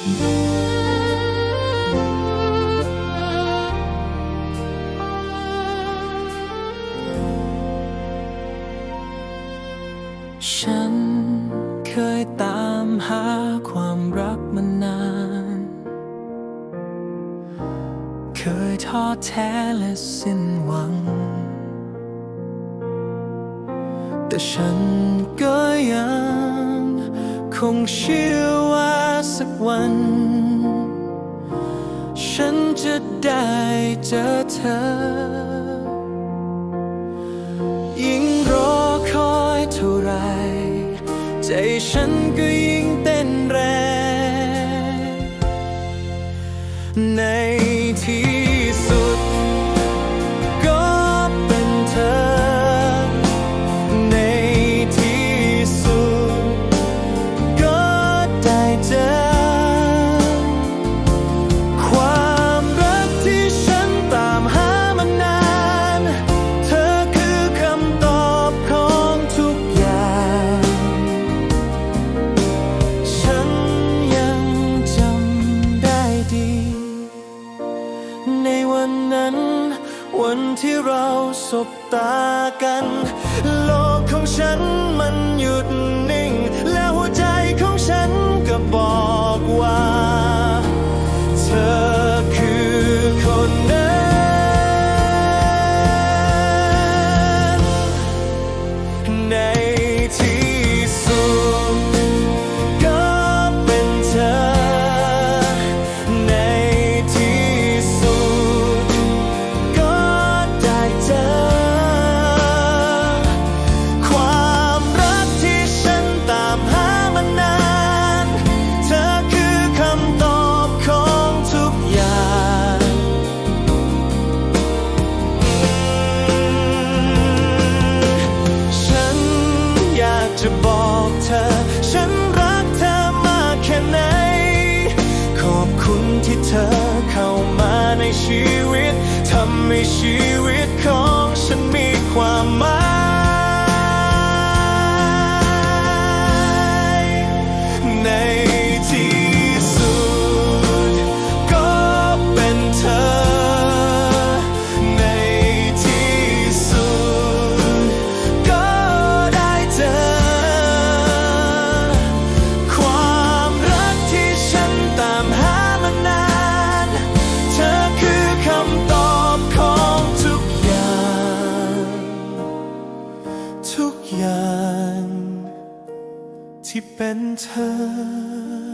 ฉันเคยตามหาความรักมานาน เคยท้อแท้และสิ้นหวัง แต่ฉันก็ยัง คงเชื่อว่าสักวัน ฉันจะได้เจอเธอ ยิ่งรอคอยเท่าไร ใจฉันก็ยิ่งเต้นแรงในที่ ที่เราสบตากัน โลกของฉันมันหยุดำให้ชีวิตของฉันมีความหมาย อย่างที่เป็นเธอ